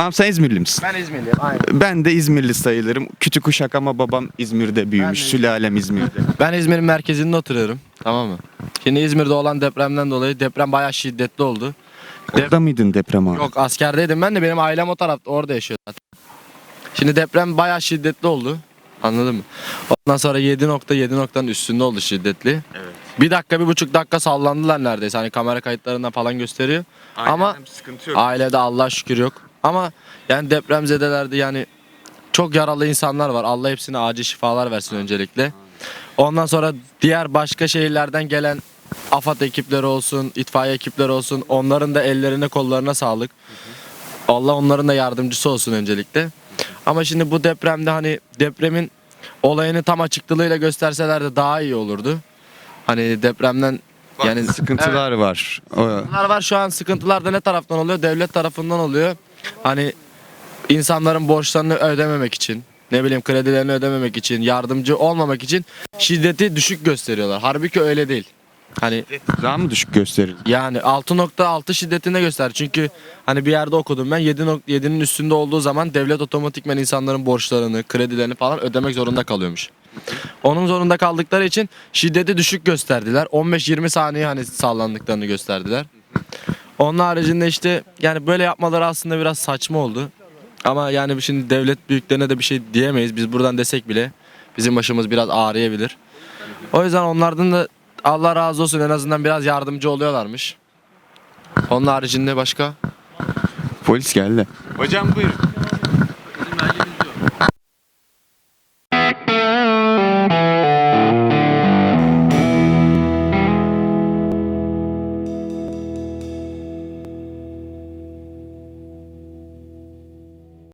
Tamam sen İzmirli misin? Ben İzmirliyim aynen. Ben de İzmirli sayılırım. Küçük Uşak ama babam İzmir'de büyümüş. Ben de Sülalem İzmir'de. Ben İzmir'in merkezinde oturuyorum. Tamam mı? Şimdi İzmir'de olan depremden dolayı deprem bayağı şiddetli oldu. Orada mıydın deprem abi? Yok askerdeydim ben de benim ailem o tarafta orada yaşıyor zaten. Şimdi deprem bayağı şiddetli oldu. Anladın mı? Ondan sonra 7.7 noktanın üstünde oldu şiddetli. Evet. Bir dakika bir buçuk dakika sallandılar neredeyse. Hani kamera kayıtlarından falan gösteriyor. Ama sıkıntı ailede Allah şükür yok. Ama yani depremzedelerde yani çok yaralı insanlar var. Allah hepsine acil şifalar versin öncelikle. Ondan sonra diğer başka şehirlerden gelen AFAD ekipleri olsun, itfaiye ekipleri olsun onların da ellerine kollarına sağlık. Allah onların da yardımcısı olsun öncelikle. Ama şimdi bu depremde hani depremin olayını tam açıklığıyla gösterseler de daha iyi olurdu. Hani depremden Yani yani sıkıntılar var. O- Bunlar var şu an sıkıntılar da ne taraftan oluyor? Devlet tarafından oluyor. Hani insanların borçlarını ödememek için, ne bileyim kredilerini ödememek için, yardımcı olmamak için şiddeti düşük gösteriyorlar. Halbuki öyle değil. Hani Daha mı düşük gösterir? yani 6.6 şiddetinde göster. Çünkü hani bir yerde okudum ben 7.7'nin üstünde olduğu zaman devlet otomatikmen insanların borçlarını, kredilerini falan ödemek zorunda kalıyormuş. Onun zorunda kaldıkları için şiddeti düşük gösterdiler. 15-20 saniye hani sallandıklarını gösterdiler. Onun haricinde işte yani böyle yapmaları aslında biraz saçma oldu. Ama yani şimdi devlet büyüklerine de bir şey diyemeyiz. Biz buradan desek bile bizim başımız biraz ağrıyabilir. O yüzden onlardan da Allah razı olsun en azından biraz yardımcı oluyorlarmış. Onun haricinde başka? Polis geldi. Hocam buyurun.